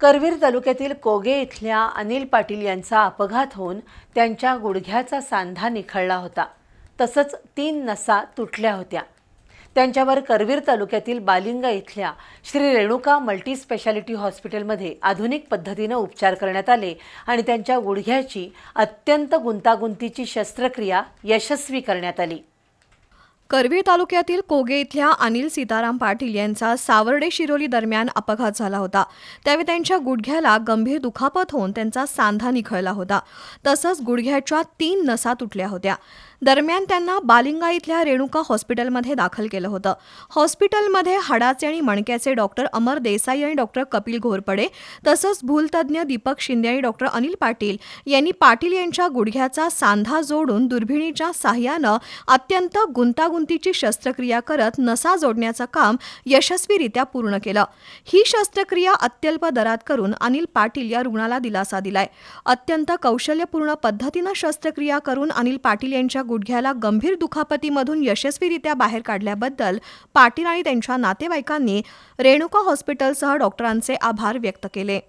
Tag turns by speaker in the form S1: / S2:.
S1: करवीर तालुक्यातील कोगे इथल्या अनिल पाटील यांचा अपघात होऊन त्यांच्या गुडघ्याचा सांधा निखळला होता. तसंच तीन नसा तुटल्या होत्या. त्यांच्यावर करवीर तालुक्यातील बालिंगा इथल्या श्री रेणुका मल्टी स्पेशालिटी हॉस्पिटलमध्ये आधुनिक पद्धतीनं उपचार करण्यात आले आणि त्यांच्या गुडघ्याची अत्यंत गुंतागुंतीची शस्त्रक्रिया यशस्वी करण्यात आली.
S2: करवीर तालुक्यातील कोगे इथल्या अनिल सीताराम पाटील यांचा सावर्डे शिरोली दरम्यान अपघात झाला होता. त्यावेळी त्यांच्या गुडघ्याला गंभीर दुखापत होऊन त्यांचा सांधा निखळला होता. तसंच गुडघ्याच्या तीन नसा तुटल्या होत्या. दरम्यान त्यांना बालिंगा इथल्या रेणुका हॉस्पिटलमध्ये दाखल केलं होतं. हॉस्पिटलमध्ये हाडाचे आणि मणक्याचे डॉक्टर अमर देसाई आणि डॉक्टर कपिल घोरपडे तसंच भूलतज्ञ दीपक शिंदे आणि डॉक्टर अनिल पाटील यांनी पाटील यांच्या गुडघ्याचा सांधा जोडून दुर्बिणीच्या साह्यानं अत्यंत गुंतागुंत गुंतागुंतीची शस्त्रक्रिया करत नसा जोडण्याचं काम यशस्वीरित्या पूर्ण केलं. ही शस्त्रक्रिया अत्यल्प दरात करून अनिल पाटील या रुग्णाला दिलासा दिलाय. अत्यंत कौशल्यपूर्ण पद्धतीनं शस्त्रक्रिया करून अनिल पाटील यांच्या गुडघ्याला गंभीर दुखापतीमधून यशस्वीरित्या बाहेर काढल्याबद्दल पाटील आणि त्यांच्या नातेवाईकांनी रेणुका हॉस्पिटलसह डॉक्टरांचे आभार व्यक्त केले.